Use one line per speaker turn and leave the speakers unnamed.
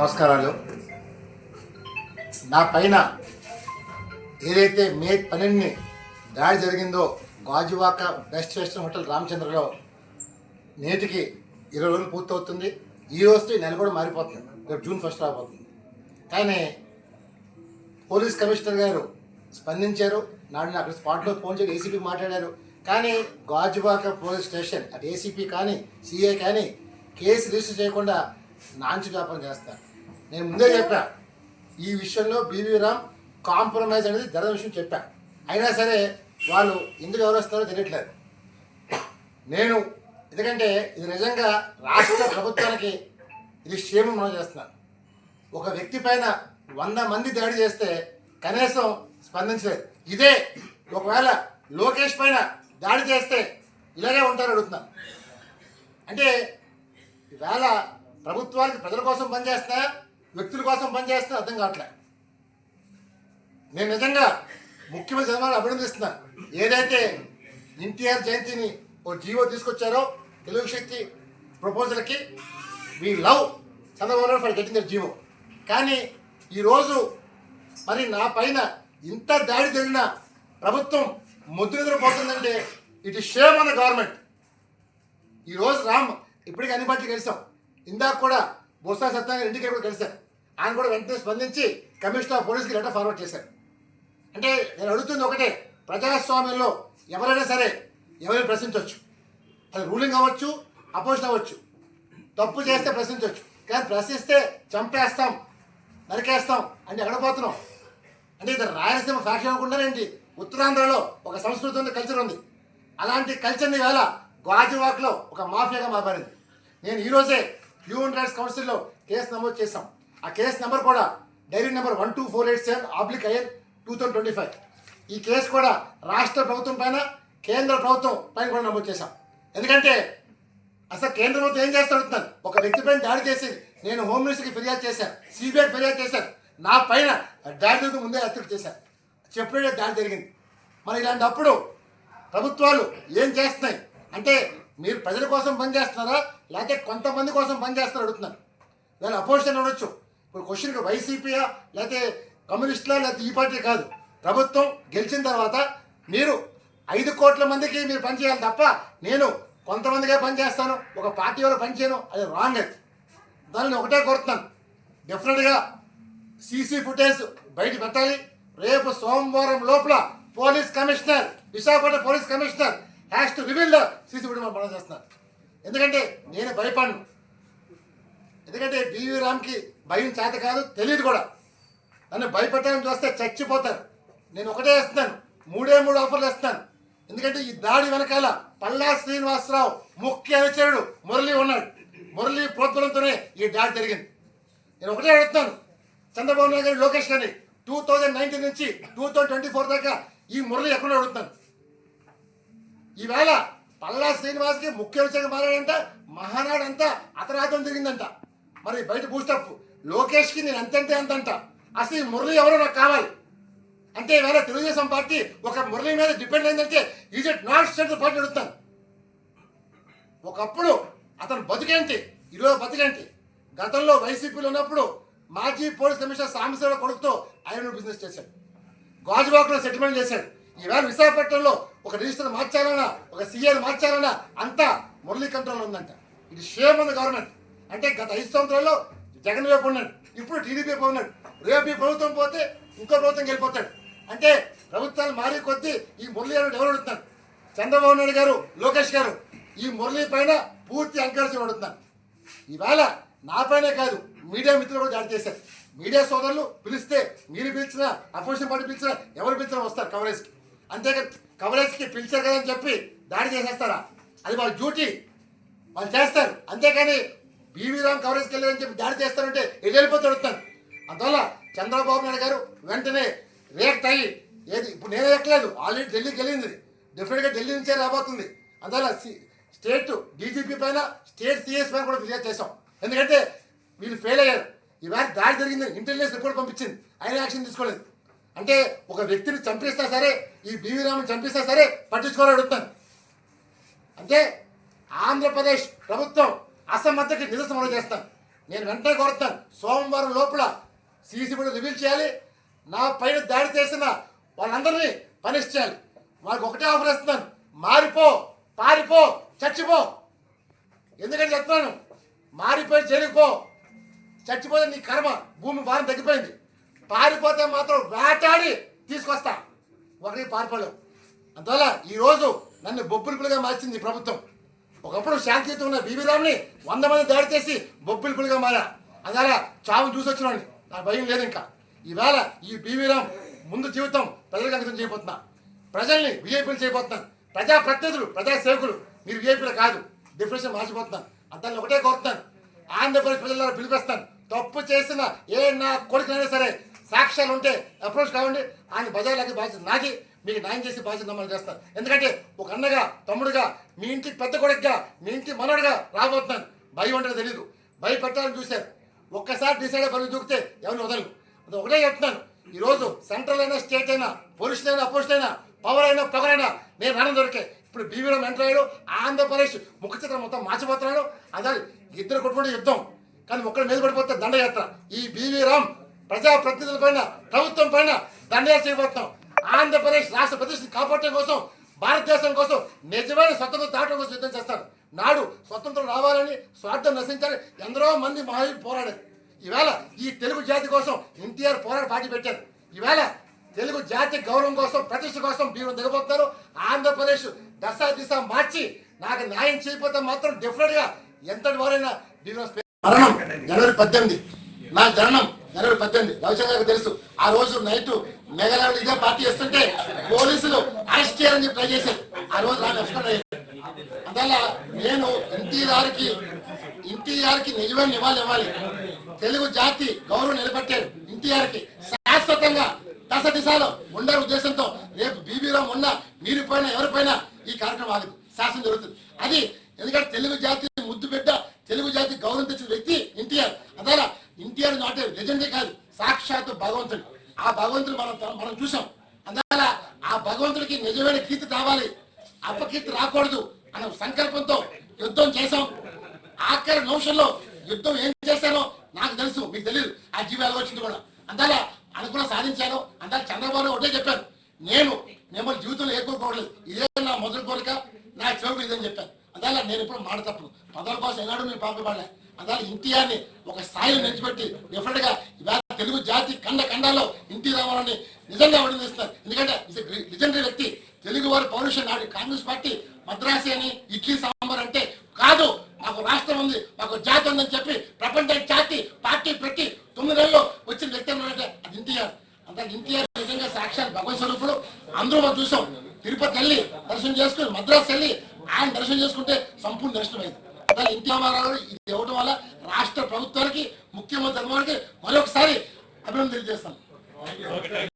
నమస్కారాలు. నా పైన ఏదైతే మే పన్నెండుని దాడి జరిగిందో గాజువాక బెస్ట్ వెస్టర్న్ హోటల్ రామచంద్రలో నేటికి ఇరవై రోజులు పూర్తవుతుంది. ఈ రోజు నెల కూడా మారిపోతుంది. రేపు జూన్ ఫస్ట్ రాబోతుంది. కానీ పోలీస్ కమిషనర్ గారు స్పందించారు. నాడు నాకు స్పాట్లో ఫోన్ చేసి ఏసీపీ మాట్లాడారు. కానీ గాజువాక పోలీస్ స్టేషన్ అటు ఏసీపీ కానీ సీఏ కానీ కేసు రిజిస్టర్ చేయకుండా నాంచి వ్యాపారం చేస్తారు. నేను ముందే చెప్పా ఈ విషయంలో బీవీ రామ్ కాంప్రమైజ్ అనేది ధర విషయం చెప్పా. అయినా సరే వాళ్ళు ఎందుకు వ్యవహరిస్తారో తెలియట్లేదు. నేను ఎందుకంటే ఇది నిజంగా రాష్ట్ర ప్రభుత్వానికి ఇది క్షేమం మనం చేస్తున్నాను ఒక వ్యక్తి పైన వంద మంది దాడి చేస్తే కనీసం స్పందించలేదు. ఇదే ఒకవేళ లోకేష్ పైన దాడి చేస్తే ఇలాగే ఉంటారు అడుగుతున్నాను అంటే ఈవేళ ప్రభుత్వానికి ప్రజల కోసం పనిచేస్తున్నా వ్యక్తుల కోసం పనిచేస్తే అర్థం కావట్లే. నేను నిజంగా ముఖ్యమంత్రి చంద్రబాబు అభినందిస్తున్నాను ఏదైతే ఎన్టీఆర్ జయంతిని ఓ జీవో తీసుకొచ్చారో Telugu Shakti ప్రపోజల్కి we love Chandrababu Naidu for getting the GO. కానీ ఈరోజు మరి నా పైన ఇంత దాడి జరిగిన ప్రభుత్వం ముద్దు నిద్రపోతుందంటే it is shame on government ఈరోజు రామ్ ఇప్పటికీ అన్ని పార్టీలు కలిసాం ఇందాక కూడా బొత్స సత్యనారాయణ ఇంటికి కూడా కలిశారు ఆయన కూడా వెంటనే స్పందించి కమిషనర్ ఆఫ్ పోలీస్కి లెటర్ ఫార్వర్డ్ చేశారు. అంటే నేను అడుగుతుంది ఒకటే ప్రజాస్వామ్యంలో ఎవరైనా సరే ఎవరిని ప్రశ్నించవచ్చు? అది రూలింగ్ అవ్వచ్చు అపోజిషన్ అవ్వచ్చు తప్పు చేస్తే ప్రశ్నించవచ్చు. కానీ ప్రశ్నిస్తే చంపేస్తాం నరికేస్తాం అంటే ఎక్కడ పోతున్నాం? అంటే ఇది రాయలసీమ ఫ్యాక్షన్ అవ్వకుండానేంటి ఉత్తరాంధ్రలో ఒక సంస్కృతి ఉంది కల్చర్ ఉంది. అలాంటి కల్చర్ని వేళ గాజువాక్లో ఒక మాఫియాగా మారింది నేను ఈరోజే హ్యూమన్ రైట్స్ కౌన్సిల్లో కేసు నమోదు చేశాం. ఆ కేసు నెంబర్ కూడా diary number one two four eight seven oblique year two thousand twenty five. ఈ కేసు కూడా రాష్ట్ర ప్రభుత్వం పైన కేంద్ర ప్రభుత్వం పైన కూడా నమోదు చేశాం. ఎందుకంటే అసలు కేంద్ర ప్రభుత్వం ఏం చేస్తా అడుగుతున్నాను ఒక వ్యక్తి పైన దాడి చేసి నేను హోమ్ మినిస్టర్కి ఫిర్యాదు చేశాను సిబిఐకి ఫిర్యాదు చేశాను నా పైన దాడికి ముందే హత్యలు చేశాను. చెప్పే దాడి జరిగింది. మరి ఇలాంటప్పుడు ప్రభుత్వాలు ఏం చేస్తున్నాయి? అంటే మీరు ప్రజల కోసం పనిచేస్తున్నారా? లేకపోతే కొంతమంది కోసం పనిచేస్తారా అడుగుతున్నాను వీళ్ళ అపోజిషన్ ఉండొచ్చు. ఇప్పుడు క్వశ్చన్కి వైసీపీయా లేకపోతే కమ్యూనిస్టులా లేకపోతే ఈ పార్టీ కాదు. ప్రభుత్వం గెలిచిన తర్వాత మీరు ఐదు కోట్ల మందికి మీరు పనిచేయాలి తప్ప నేను కొంతమందిగా పనిచేస్తాను ఒక పార్టీ వాళ్ళు పనిచేయను అది రాంగ్ అది. దాన్ని ఒకటే కోరుతున్నాను. డెఫినెట్గా సీసీ ఫుటేజ్ బయట పెట్టాలి. రేపు సోమవారం లోపల police commissioner Visakhapatnam police commissioner has to reveal the CC footage మనం చేస్తున్నారు. ఎందుకంటే నేను భయపడను. ఎందుకంటే బీవీ రామ్కి భయం చేత కాదు తెలియదు కూడా. నన్ను భయపెట్టాలని చూస్తే చచ్చిపోతారు. నేను ఒకటే వేస్తున్నాను. మూడే మూడు ఆఫర్లు వేస్తున్నాను. ఎందుకంటే ఈ దాడి వెనకాల పల్లా శ్రీనివాసరావు ముఖ్య అనుచరుడు మురళి ఉన్నాడు. మురళి ప్రోత్బలంతోనే ఈ దాడి జరిగింది. నేను ఒకటే అడుగుతున్నాను. చంద్రబాబు నాయుడు గారి లోకేష్ గారిని టూ థౌజండ్ నైన్టీన్ నుంచి టూ థౌజండ్ ట్వంటీ ఫోర్ దాకా ఈ మురళి ఎక్కడ అడుగుతున్నాను? ఈవేళ పల్లా శ్రీనివాస్కి ముఖ్య విషయంగా మారాడంట. మహానాడు అంతా అతరాతం జరిగిందంట మరి బయట బూస్టప్ లోకేష్కి నేను అంతంటే అంతంట. అసలు ఈ మురళి ఎవరో నాకు కావాలి. అంటే వేరే తెలుగుదేశం పార్టీ ఒక మురళి మీద డిపెండ్ అయిందంటే is it not central party అడుగుతాను. ఒకప్పుడు అతను బతికేంటి? ఈరోజు బతికేంటి? గతంలో వైసీపీలో ఉన్నప్పుడు మాజీ పోలీస్ కమిషనర్ సాంబశివరావు కొడుకుతో ఆయన బిజినెస్ చేశాడు. గాజువాకలో సెటిల్మెంట్ చేశాడు. ఈవేళ విశాఖపట్నంలో ఒక రిజిస్టర్ మార్చాలన్నా ఒక సీఏని మార్చాలన్నా అంతా మురళీ కంట్రోల్ ఉందంట. ఇది షేమ్ ఉంది గవర్నమెంట్. అంటే గత ఐదు సంవత్సరాల్లో జగన్ వైపు ఉన్నాడు. ఇప్పుడు టీడీపీ వైపు ఉన్నాడు. రేపు ఈ ప్రభుత్వం పోతే ఇంకో ప్రభుత్వం వెళ్ళిపోతాడు అంటే ప్రభుత్వాలు మారే కొద్దీ ఈ మురళీ అని ఎవరు చంద్రబాబు నాయుడు గారు లోకేష్ గారు ఈ మురళి పైన పూర్తి ఎంకరేజ్ అడుగుతున్నారు ఈవేళ నా పైనే కాదు మీడియా మిత్రులు కూడా దాడి చేశారు. మీడియా సోదరులు పిలిస్తే మీరు పిలిచినా అపోజిషన్ పార్టీ పిలిచినా ఎవరు పిలిచినా వస్తారు కవరేజ్కి అంతేకాదు కవరేజ్కి పిలిచారు కదా అని చెప్పి దాడి చేసేస్తారా? అది వాళ్ళ డ్యూటీ. వాళ్ళు చేస్తారు. అంతేకాని బీవీ రామ్ కవరేజ్కి వెళ్ళారని చెప్పి దాడి చేస్తారంటే ఎటు వెళ్ళిపోతే అడుగుతాను అందువల్ల చంద్రబాబు నాయుడు గారు వెంటనే రియాక్ట్ అయ్యి ఏది ఇప్పుడు నేనే ఎక్కలేదు ఆల్రెడీ ఢిల్లీకి వెళ్ళింది. డెఫినెట్గా ఢిల్లీ నుంచే రాబోతుంది. అందువల్ల స్టేట్ డీజీపీ పైన స్టేట్ సిఎస్ పైన కూడా ఫిర్యాదు చేశాం. ఎందుకంటే వీళ్ళు ఫెయిల్ అయ్యారు. ఈవేళ దాడి జరిగింది ఇంటెలిజెన్స్ రిపోర్ట్ పంపించింది. ఆయన యాక్షన్ తీసుకోలేదు. అంటే ఒక వ్యక్తిని చంపిస్తా సరే ఈ బీవీ రామన్ చంపిస్తా సరే పట్టించుకోవాలని అడుగుతాను అంటే ఆంధ్రప్రదేశ్ ప్రభుత్వం అసమర్థకి నిరసన చేస్తాను. నేను వెంటనే కోరుతాను. సోమవారం లోపల సీసీ రివీల్ చేయాలి. నా పైన దాడి చేసిన వాళ్ళందరినీ పనిష్ చేయాలి. వాళ్ళకి ఒకటే ఆఫర్ ఇస్తున్నాను. మారిపో పారిపో చచ్చిపో. ఎందుకంటే చెప్తున్నాను మారిపోయి జైలుకి చచ్చిపోతే నీ కర్మ భూమి భారం తగ్గిపోయింది. పారిపోతే మాత్రం వేటాడి తీసుకొస్తా. ఒకరికి పారిపోలేవు. అందువల్ల ఈరోజు నన్ను బొబ్బిలిపులుగా మార్చింది ఈ ప్రభుత్వం. ఒకప్పుడు శాంతియుత ఉన్న బీబీరామ్ని వంద మంది దాడి చేసి బొబ్బిలిపులుగా మారా. అదాల చావును చూసి వచ్చినాడు నా భయం లేదు ఇంకా. ఈవేళ ఈ బీబీరామ్ ముందు జీవితం ప్రజలకు అంకితం చేయబోతున్నా. ప్రజల్ని విఐపీలు చేయబోతున్నాను ప్రజా ప్రతినిధులు ప్రజా సేవకులు. మీరు విఐపీలు కాదు డిఫరెన్షన్ మార్చిపోతున్నాను అంతలో ఒకటే కోరుతున్నాను. ఆంధ్రప్రదేశ్ ప్రజల పిలిపిస్తాను. తప్పు చేసిన ఏ నా కొడుకునైనా సరే సాక్ష్యాలు ఉంటే అప్రోచ్ కావండి. ఆయన బజార్లకి బాధ్యత నాకి. మీకు న్యాయం చేసి బాధ్యత నమ్మని చేస్తాను ఎందుకంటే ఒక అన్నగా తమ్ముడుగా మీ ఇంటికి పెద్ద కొడుకుగా మీ ఇంటి మనడుగా రాబోతున్నాను. భయం అంటే తెలియదు భయపెట్టాలని చూశారు. ఒక్కసారి డిసైడ్ పనులు దూకితే ఎవరిని వదలను అది ఒకటే చెప్తున్నాను. ఈరోజు సెంట్రల్ అయినా స్టేట్ అయినా పొజిషన్ అయినా అపోజిషన్ అయినా పవర్ అయినా పవర్ అయినా నేను రణం దొరికే. ఇప్పుడు బీవీలో ఎంటర్ అయ్యాడు ఆంధ్రప్రదేశ్ ముఖ చిత్రం మొత్తం మార్చిపోతున్నాడు. అదే ఇద్దరు కొట్టుకుంటే యుద్ధం. కానీ ఒక్కడు మీద పడిపోతే దండయాత్ర. ఈ బీవీ రామ్ ప్రజాప్రతినిధుల పైన ప్రభుత్వం పైన దండయాత్ర చేయబోతున్నాం. ఆంధ్రప్రదేశ్ రాష్ట్ర ప్రతిష్టని కాపాడటం కోసం భారతదేశం కోసం నిజమైన స్వతంత్రం దాటం కోసం యుద్ధం చేస్తారు. నాడు స్వతంత్రం రావాలని స్వార్థం నశించాలని ఎందరో మంది మహావీరులు పోరాడారు. ఈవేళ ఈ తెలుగు జాతి కోసం ఎన్టీఆర్ పోరాట పార్టీ పెట్టారు. ఈవేళ తెలుగు జాతి గౌరవం కోసం ప్రతిష్ట కోసం బీరం దిగబోతున్నారు. ఆంధ్రప్రదేశ్ దశ దిశ మార్చి నాకు న్యాయం చేయకపోతే మాత్రం డెఫినెట్గా ఎంతటి వారైనా మరణం జనవరి పద్దెనిమిది. నా జననం జనవరి పద్దెనిమిది. రవిశంకర్ గారికి తెలుసు. ఆ రోజు నైట్ మెగాలయాలు ఇదే పార్టీ చేస్తుంటే పోలీసులు అరెస్ట్ చేయాలని చెప్పి ట్రై చేశారు. ఆ రోజు నాకు ఎక్స్పెక్ట్ అయ్యారు. అందువల్ల నేను ఎన్టీఆర్కి ఎన్టీఆర్కి నిజమైన నివాళి ఇవ్వాలి. తెలుగు జాతి గౌరవం నిలబెట్టాడు ఎన్టీఆర్కి. శాశ్వతంగా దశ దిశలో ఉండే ఉద్దేశంతో రేపు బీబీలో ఉన్న మీరు పైన ఎవరిపైన ఈ కార్యక్రమం ఆగదు. శాసనం జరుగుతుంది. అది ఎందుకంటే తెలుగు జాతి ముద్దు బిడ్డ తెలుగు జాతి గౌరవం తెచ్చిన వ్యక్తి ఎన్టీఆర్. అదాల ఎన్టీఆర్ నాట్ లెజెండే కాదు సాక్షాత్తు భగవంతుడు. ఆ భగవంతుడు మనం మనం చూసాం. అందువల్ల ఆ భగవంతుడికి నిజమైన కీర్తి కావాలి అపకీర్తి రాకూడదు అనే సంకల్పంతో యుద్ధం చేశాం. ఆఖరి నిమిషంలో యుద్ధం ఏం చేశానో నాకు తెలుసు మీకు తెలియదు ఆ జీవి వచ్చింది కూడా. అందువల్ల అనుకున్న సాధించాను. అందువల్ల చంద్రబాబు ఒకటే చెప్పాను నేను మిమ్మల్ని జీవితంలో ఏ కోరుకోవట్లేదు ఇదే నా మొదటి కోరిక నా చివరికి ఇదని చెప్పాను అందువల్ల నేను ఇప్పుడు మాట తప్పను. పదవుల కోసం ఏనాడు నేను పాపపడలే అందువల్ల ఎన్టీఆర్ని ఒక స్థాయిలో నిలిచిపెట్టి డిఫరెంట్గా ఇవాళ తెలుగు జాతి కండ కండాల్లో ఇంటి రావాలని నిజంగా అభినందిస్తున్నారు ఎందుకంటే లిజెండరీ వ్యక్తి. తెలుగు వారి పౌరుషం నాడు కాంగ్రెస్ పార్టీ మద్రాసి అని ఇడ్లీ సాంబార్ అంటే కాదు. మాకు రాష్ట్రం ఉంది. మాకు జాతి ఉందని చెప్పి ప్రపంచ జాతి పార్టీ పెట్టి తొమ్మిది నెలల్లో వచ్చిన వ్యక్తి ఎవరంటే అది ఎన్టీఆర్. అంత ఎన్టీఆర్ నిజంగా సాక్షాత్ భగవత్ స్వరూపుడు. అందరూ మనం చూసాం. తిరుపతి వెళ్ళి దర్శనం చేసుకుని మద్రాసు వెళ్ళి ఆయన దర్శనం చేసుకుంటే సంపూర్ణ దర్శనం అయింది. అలా ఎన్టీ రామారావు ఇది ఇవ్వడం వల్ల రాష్ట్ర ప్రభుత్వానికి ముఖ్యమంత్రి ధర్మానికి మరొకసారి అభినందన తెలియజేస్తాను